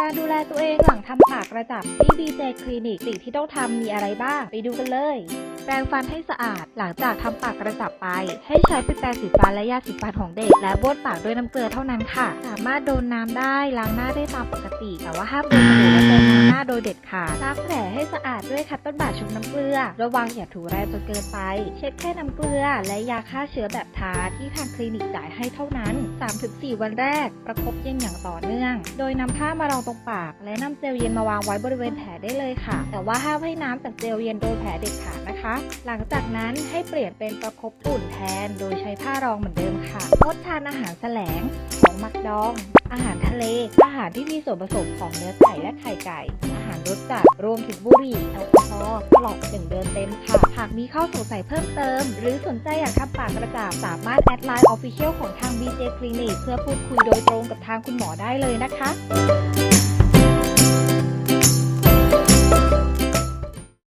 การดูแลตัวเองหลังทำปากกระจับที่ BJ คลินิกสิ่งที่ต้องทำมีอะไรบ้าง ไปดูกันเลย แปรงฟันให้สะอาด หลังจากทำปากกระจับไป ให้ใช้ปิดแปรงสีฟันและยาสีฟันของเด็ก และบ้วนปากด้วยน้ำเกลือเท่านั้นค่ะ สามารถโดนน้ำได้ล้างหน้าได้ตามปกติ แต่ว่าห้ามโดนสบู่และเติมน้ำ หน้าโดยเด็ดขาดล้างแผลให้สะอาดด้วยคัตเติ้ลบาดชุบน้ำเกลือ ระวังอย่าถูแรงจนเกินไป เช็ดแค่น้ำเกลือ และยาฆ่าเชื้อแบบทาที่ทางคลินิกจ่ายให้เท่านั้น 3-4 วันแรก ประคบเย็นอย่างต่อเนื่อง โดยนำผ้ามารองตรงปาก และนำเจลเย็นมาวางไว้บริเวณแผลได้เลยค่ะ แต่ว่าห้ามให้น้ำจากเจลเย็นโดนแผลเด็ดขาดนะคะ หลังจากนั้นให้เปลี่ยนเป็นประคบอุ่นแทน โดยใช้ผ้ารองเหมือนเดิมค่ะงดทานอาหารแสลงของหมักดอง อาหารทะเล อาหารที่มีส่วนผสมของเนื้อไก่และไข่ไก่ อาหารรสจัด รวมถึงบุหรี่แอลกอฮอล์ตลอดหนึ่งเดือนเต็มค่ะ หากมีข้อสงสัยเพิ่มเติม หรือสนใจอยากทำปากกระจ่างสามารถแอดไลน์ออฟฟิเชียลของทาง BJ Clinic เพื่อพูดคุยโดยตรงกับทางคุณหมอได้เลยนะคะ